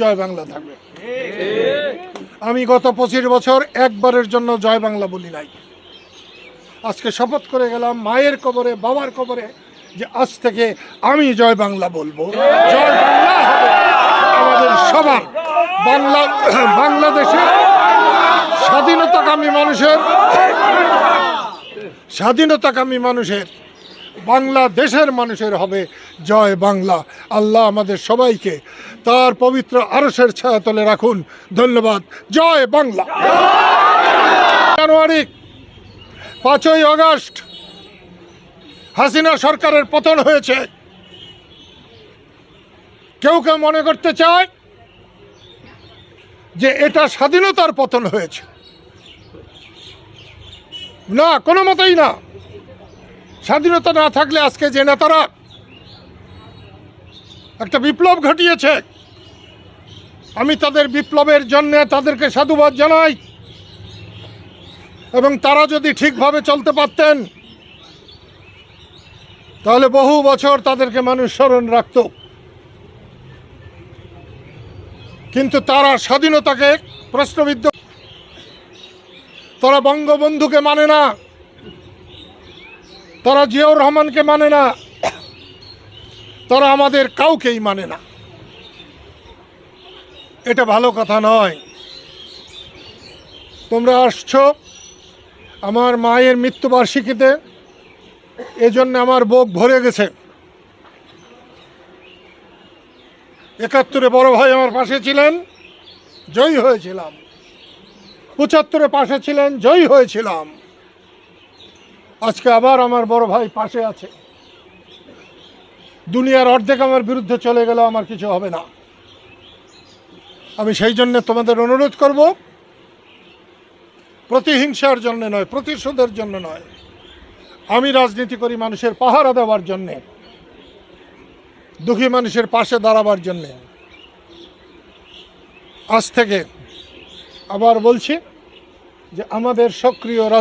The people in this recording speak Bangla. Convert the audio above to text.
জয় বাংলা থাকবে। আমি গত পঁচিশ বছর একবারের জন্য জয় বাংলা বলি নাই। আজকে শপথ করে গেলাম মায়ের কবরে, বাবার কবরে যে আজ থেকে আমি জয় বাংলা বলব। জয় বাংলা আমাদের সবার। বাংলা বাংলাদেশে স্বাধীনতাকামী মানুষের স্বাধীনতাকামী মানুষের বাংলাদেশের মানুষের হবে জয় বাংলা। আল্লাহ আমাদের সবাইকে তার পবিত্র আরসের ছায়া ছায়াতলে রাখুন। ধন্যবাদ। জয় বাংলা। জানুয়ারি পাঁচই আগস্ট হাসিনা সরকারের পতন হয়েছে। কেউ কেউ মনে করতে চায় যে এটা স্বাধীনতার পতন হয়েছে। না, কোনো মতেই না। স্বাধীনতা না থাকলে আজকে যে নেতারা একটা বিপ্লব ঘটিয়েছে, আমি তাদের বিপ্লবের জন্য তাদেরকে সাধুবাদ জানাই। এবং তারা যদি ঠিকভাবে চলতে পারতেন, তাহলে বহু বছর তাদেরকে মানুষ স্মরণ রাখত। কিন্তু তারা স্বাধীনতাকে প্রশ্নবিদ্ধ তারা বঙ্গবন্ধুকে মানে না। তারা জিয়াউর রহমানকে মানে না, তারা আমাদের কাউকেই মানে না। এটা ভালো কথা নয়। তোমরা আসছো আমার মায়ের মৃত্যুবার্ষিকীতে, এজন্য আমার বুক ভরে গেছে। একাত্তরে বড় ভাই আমার পাশে ছিলেন, জয়ী হয়েছিলাম। পঁচাত্তরে পাশে ছিলেন, জয়ী হয়েছিলাম। আজকে আবার আমার বড় ভাই পাশে আছে। দুনিয়ার অর্ধেক আমার বিরুদ্ধে চলে গেলেও আমার কিছু হবে না। আমি সেই জন্য তোমাদের অনুরোধ করব, প্রতিহিংসার জন্য নয়, প্রতিশোধের জন্য নয়। আমি রাজনীতি করি মানুষের পাহারা দেওয়ার জন্যে, দুঃখী মানুষের পাশে দাঁড়াবার জন্যে। আজ থেকে আবার বলছি যে আমাদের সক্রিয়